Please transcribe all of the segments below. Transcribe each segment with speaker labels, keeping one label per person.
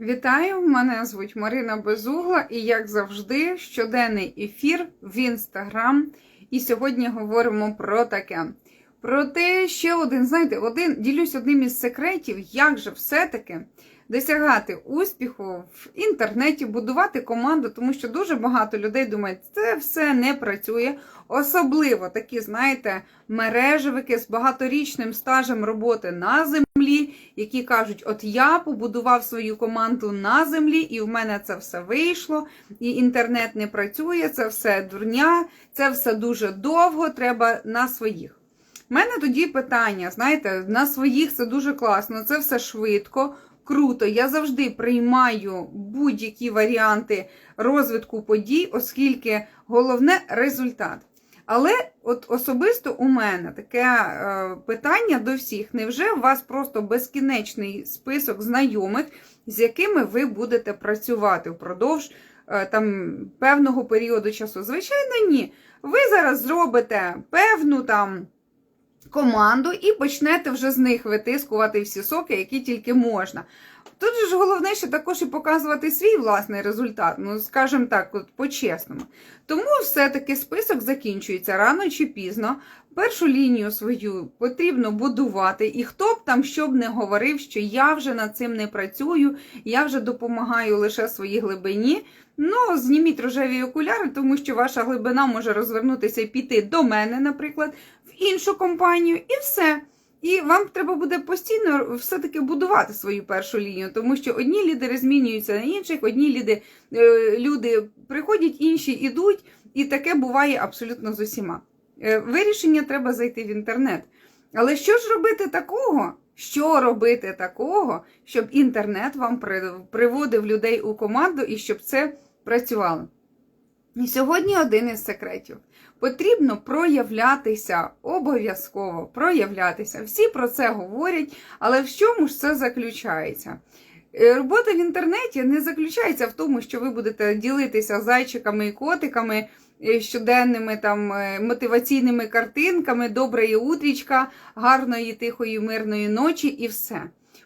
Speaker 1: Вітаю! Мене звуть Марина Безугла, і як завжди, щоденний ефір в інстаграм. І сьогодні говоримо про таке. Про те, ще один, знаєте, один ділюсь одним із секретів, як же все-таки досягати успіху в інтернеті, будувати команду, тому що дуже багато людей думають, це все не працює. Особливо такі, знаєте, мережевики з багаторічним стажем роботи на землі, які кажуть, от я побудував свою команду на землі, і в мене це все вийшло, і інтернет не працює, це все дурня, це все дуже довго, треба на своїх. У мене тоді питання, знаєте, на своїх це дуже класно, це все швидко, круто. Я завжди приймаю будь-які варіанти розвитку подій, оскільки головне результат. Але от особисто у мене таке е, питання до всіх: невже у вас просто безкінечний список знайомих, з якими ви будете працювати впродовж е, там певного періоду часу? Звичайно, ні. Ви зараз зробите певну там команду і почнете вже з них витискувати всі соки, які тільки можна. Тут же ж головне, що також і показувати свій власний результат, ну, скажімо так, от по-чесному. Тому все-таки список закінчується рано чи пізно. Першу лінію свою потрібно будувати, і хто б там що б не говорив, що я вже над цим не працюю, я вже допомагаю лише своїй глибині. Ну, зніміть рожеві окуляри, тому що ваша глибина може розвернутися і піти до мене, наприклад, іншу компанію, і все. І вам треба буде постійно все-таки будувати свою першу лінію, тому що одні лідери змінюються на інших, одні люди, люди приходять, інші йдуть, і таке буває абсолютно з усіма. Е, Вирішення треба зайти в інтернет. Але що ж робити такого? Що робити такого, щоб інтернет вам приводив людей у команду і щоб це працювало? І сьогодні один із секретів. Потрібно проявлятися обов'язково проявлятися. Всі про це говорять, але в чому ж це заключається? Е, Робота в інтернеті не заключається в тому, що ви будете ділитися зайчиками і котиками, е, щоденними там е, мотиваційними картинками, доброї утрічка, гарної, тихої, мирної ночі і все.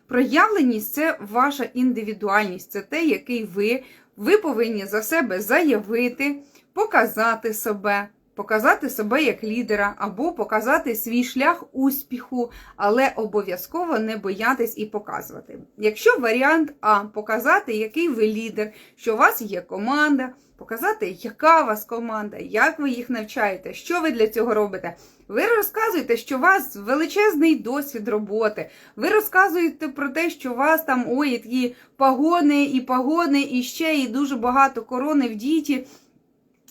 Speaker 1: Проявленість це ваша індивідуальність, це те, який ви. Ви повинні за себе заявити, показати себе, показати себе як лідера, або показати свій шлях успіху, але обов'язково не боятись і показувати. Якщо варіант А показати, який ви лідер, що у вас є команда, показати, яка у вас команда, як ви їх навчаєте, що ви для цього робите. Ви розказуєте, що у вас величезний досвід роботи. Ви розказуєте про те, що у вас там ой, такі погони і погони, і ще і дуже багато корони в діті.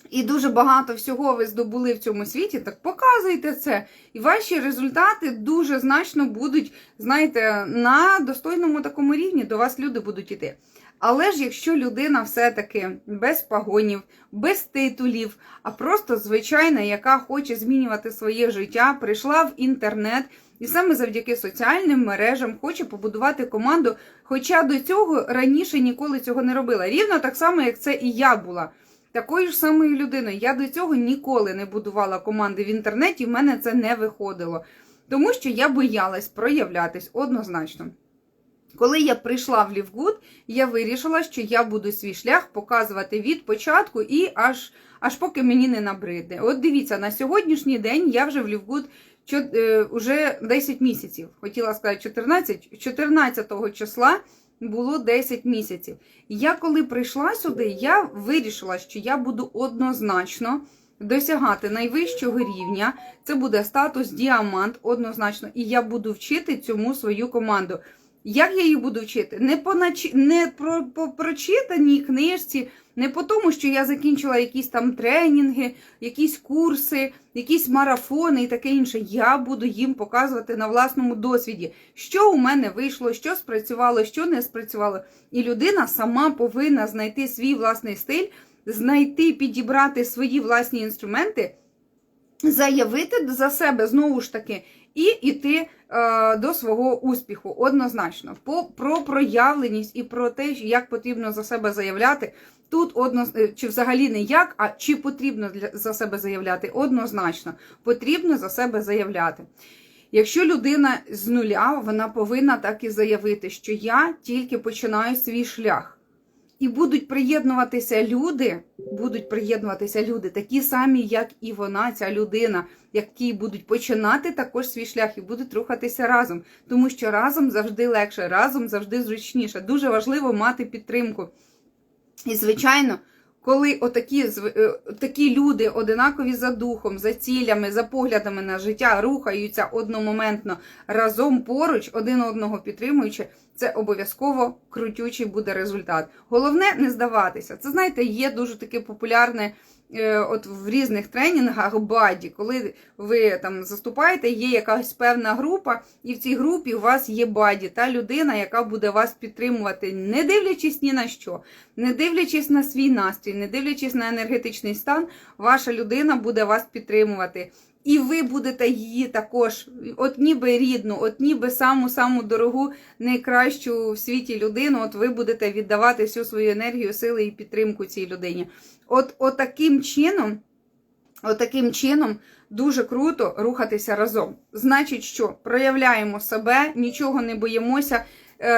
Speaker 1: І дуже багато всього ви здобули в цьому світі, так показуйте це. І ваші результати дуже значно будуть, знаєте, на достойному такому рівні до вас люди будуть іти. Але ж якщо людина все-таки без погонів, без титулів, а просто звичайна, яка хоче змінювати своє життя, прийшла в інтернет і саме завдяки соціальним мережам хоче побудувати команду, хоча до цього раніше ніколи цього не робила. Рівно так само, як це і я була. Такою ж самою людиною. Я до цього ніколи не будувала команди в інтернеті, в мене це не виходило. Тому що я боялась проявлятись однозначно. Коли я прийшла в Лівгуд, я вирішила, що я буду свій шлях показувати від початку і аж аж поки мені не набридне. От дивіться, на сьогоднішній день я вже в Лівгуд вже 10 місяців. Хотіла сказати 14, 14 числа було 10 місяців. Я коли прийшла сюди, я вирішила, що я буду однозначно досягати найвищого рівня. Це буде статус діамант однозначно, і я буду вчити цьому свою команду. Як я її буду вчити? Не по нач... не про по прочитаній книжці, не по тому, що я закінчила якісь там тренінги, якісь курси, якісь марафони і таке інше. Я буду їм показувати на власному досвіді, що у мене вийшло, що спрацювало, що не спрацювало. І людина сама повинна знайти свій власний стиль, знайти, підібрати свої власні інструменти, заявити за себе знову ж таки і йти е, до свого успіху однозначно. По, Про проявленість і про те, як потрібно за себе заявляти. Тут одно, е, чи взагалі не як, а чи потрібно для, за себе заявляти? Однозначно, потрібно за себе заявляти. Якщо людина з нуля, вона повинна так і заявити, що я тільки починаю свій шлях. І будуть приєднуватися люди, будуть приєднуватися люди, такі самі, як і вона, ця людина, які будуть починати також свій шлях і будуть рухатися разом. Тому що разом завжди легше, разом завжди зручніше. Дуже важливо мати підтримку. І, звичайно, коли отакі е, такі люди одинакові за духом, за цілями, за поглядами на життя рухаються одномоментно разом поруч, один одного підтримуючи, це обов'язково крутючий буде результат. Головне не здаватися. Це знаєте, є дуже таке популярне. Е, От в різних тренінгах баді, коли ви там заступаєте, є якась певна група, і в цій групі у вас є баді, та людина, яка буде вас підтримувати, не дивлячись ні на що, не дивлячись на свій настрій, не дивлячись на енергетичний стан, ваша людина буде вас підтримувати. І ви будете її також, от ніби рідну, от ніби саму саму дорогу, найкращу в світі людину, от ви будете віддавати всю свою енергію, сили і підтримку цій людині. От, от таким чином, от таким чином дуже круто рухатися разом. Значить, що проявляємо себе, нічого не боїмося,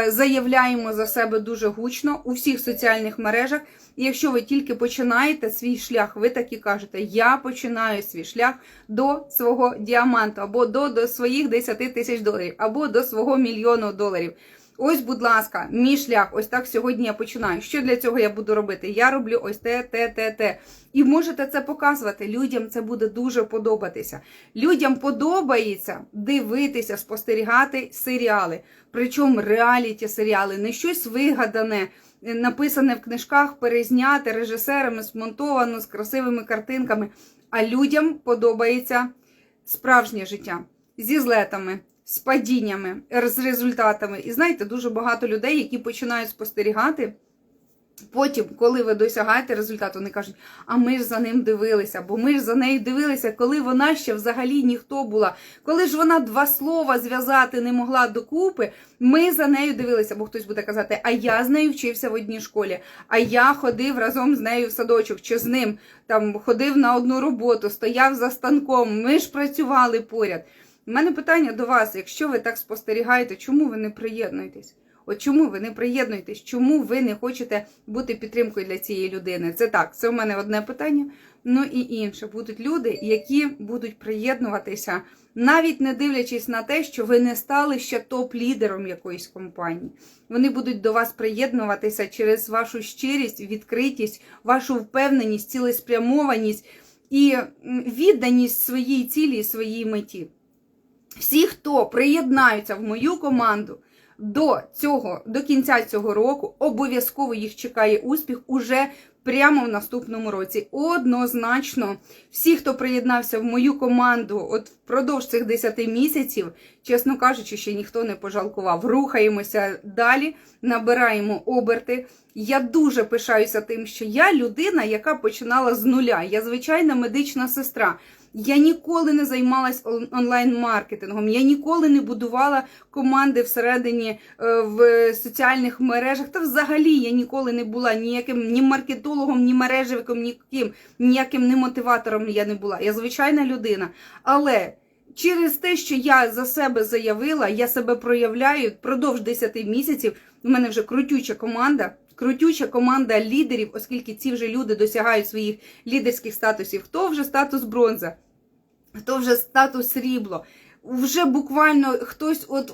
Speaker 1: заявляємо за себе дуже гучно у всіх соціальних мережах. І якщо ви тільки починаєте свій шлях, ви так і кажете: я починаю свій шлях до свого діаманту, або до, до своїх 10 тисяч доларів, або до свого мільйону доларів. Ось, будь ласка, мій шлях, ось так сьогодні я починаю. Що для цього я буду робити? Я роблю ось те, те, те, те. І можете це показувати. Людям це буде дуже подобатися. Людям подобається дивитися, спостерігати серіали. Причому реаліті серіали, не щось вигадане, написане в книжках, перезняте режисерами, смонтовано з красивими картинками. А людям подобається справжнє життя зі злетами, з падіннями, з результатами. І знаєте, дуже багато людей, які починають спостерігати. Потім, коли ви досягаєте результату, вони кажуть, а ми ж за ним дивилися, бо ми ж за нею дивилися, коли вона ще взагалі ніхто була. Коли ж вона два слова зв'язати не могла докупи, ми за нею дивилися, бо хтось буде казати, а я з нею вчився в одній школі, а я ходив разом з нею в садочок чи з ним там ходив на одну роботу, стояв за станком, ми ж працювали поряд. У мене питання до вас: якщо ви так спостерігаєте, чому ви не приєднуєтесь? От чому ви не приєднуєтесь? Чому ви не хочете бути підтримкою для цієї людини? Це так, це у мене одне питання. Ну і інше. Будуть люди, які будуть приєднуватися, навіть не дивлячись на те, що ви не стали ще топ-лідером якоїсь компанії. Вони будуть до вас приєднуватися через вашу щирість, відкритість, вашу впевненість, цілеспрямованість і відданість своїй цілі і своїй меті. Всі, хто приєднаються в мою команду до цього, до кінця цього року, обов'язково їх чекає успіх уже прямо в наступному році. Однозначно, всі, хто приєднався в мою команду, от впродовж цих 10 місяців, чесно кажучи, ще ніхто не пожалкував. Рухаємося далі, набираємо оберти. Я дуже пишаюся тим, що я людина, яка починала з нуля. Я звичайна медична сестра. Я ніколи не займалась онлайн-маркетингом, я ніколи не будувала команди всередині е, в соціальних мережах. Та взагалі я ніколи не була ніяким ні маркетологом, ні мережевиком, ніким, ніяким не мотиватором я не була. Я звичайна людина. Але через те, що я за себе заявила, я себе проявляю впродовж 10 місяців. У мене вже крутюча команда. Крутюча команда лідерів, оскільки ці вже люди досягають своїх лідерських статусів. Хто вже статус бронза, хто вже статус срібло. Вже буквально хтось от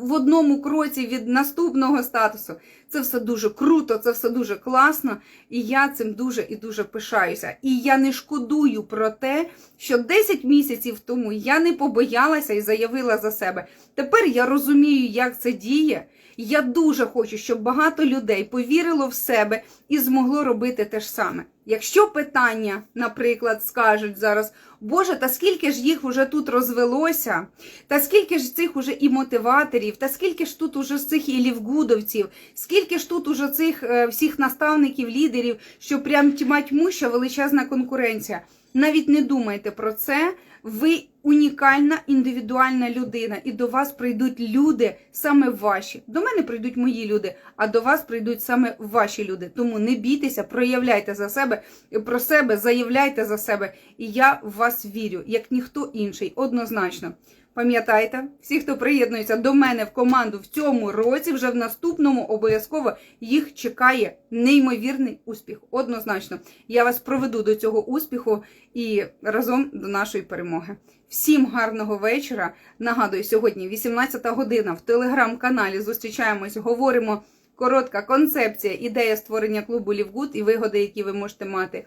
Speaker 1: в одному кроці від наступного статусу. Це все дуже круто, це все дуже класно, і я цим дуже і дуже пишаюся. І я не шкодую про те, що 10 місяців тому я не побоялася і заявила за себе. Тепер я розумію, як це діє. Я дуже хочу, щоб багато людей повірило в себе і змогло робити те ж саме. Якщо питання, наприклад, скажуть зараз, Боже, та скільки ж їх уже тут розвелося, та скільки ж цих уже і мотиваторів, та скільки ж тут уже цих і лівгудовців, скільки ж тут уже цих е, всіх наставників, лідерів, що прям тьма тьмуща величезна конкуренція. Навіть не думайте про це. Ви унікальна індивідуальна людина, і до вас прийдуть люди саме ваші. До мене прийдуть мої люди, а до вас прийдуть саме ваші люди. Тому не бійтеся, проявляйте за себе про себе, заявляйте за себе. І я в вас вірю, як ніхто інший, однозначно. Пам'ятайте, всі, хто приєднується до мене в команду в цьому році, вже в наступному обов'язково їх чекає неймовірний успіх. Однозначно, я вас проведу до цього успіху і разом до нашої перемоги. Всім гарного вечора. Нагадую, сьогодні 18 година в телеграм-каналі. Зустрічаємось, говоримо. Коротка концепція, ідея створення клубу Лівгуд і вигоди, які ви можете мати.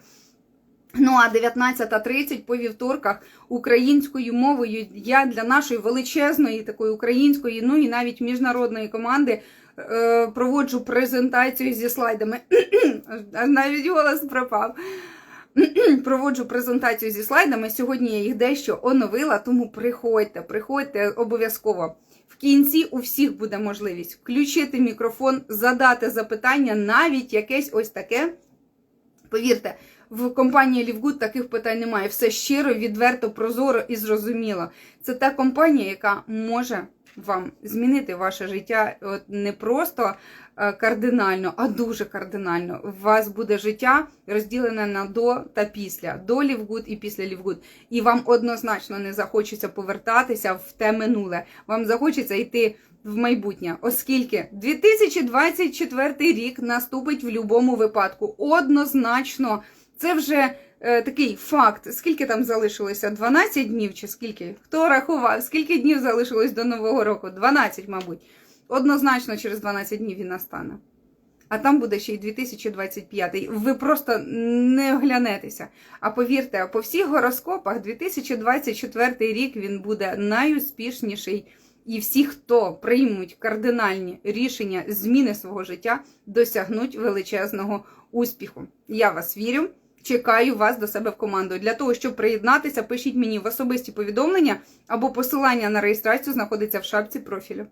Speaker 1: Ну а 19.30 по вівторках українською мовою я для нашої величезної такої української, ну і навіть міжнародної команди е, проводжу презентацію зі слайдами. Навіть голос пропав. Проводжу презентацію зі слайдами. Сьогодні я їх дещо оновила, тому приходьте, приходьте обов'язково. В кінці у всіх буде можливість включити мікрофон, задати запитання, навіть якесь ось таке. Повірте, в компанії Лівгуд таких питань немає. Все щиро, відверто, прозоро і зрозуміло. Це та компанія, яка може вам змінити ваше життя от не просто е, кардинально, а дуже кардинально. У вас буде життя розділене на до та після, до Лівгуд і після Лівгуд. І вам однозначно не захочеться повертатися в те минуле. Вам захочеться йти в майбутнє, оскільки 2024 рік наступить в будь-якому випадку. Однозначно, це вже е, такий факт. Скільки там залишилося? 12 днів чи скільки? Хто рахував? Скільки днів залишилось до Нового року? 12, мабуть. Однозначно, через 12 днів він настане. А там буде ще й 2025. Ви просто не оглянетеся. А повірте, по всіх гороскопах 2024 рік він буде найуспішніший. І всі, хто приймуть кардинальні рішення зміни свого життя, досягнуть величезного успіху. Я вас вірю. Чекаю вас до себе в команду. Для того, щоб приєднатися, пишіть мені в особисті повідомлення або посилання на реєстрацію знаходиться в шапці профілю.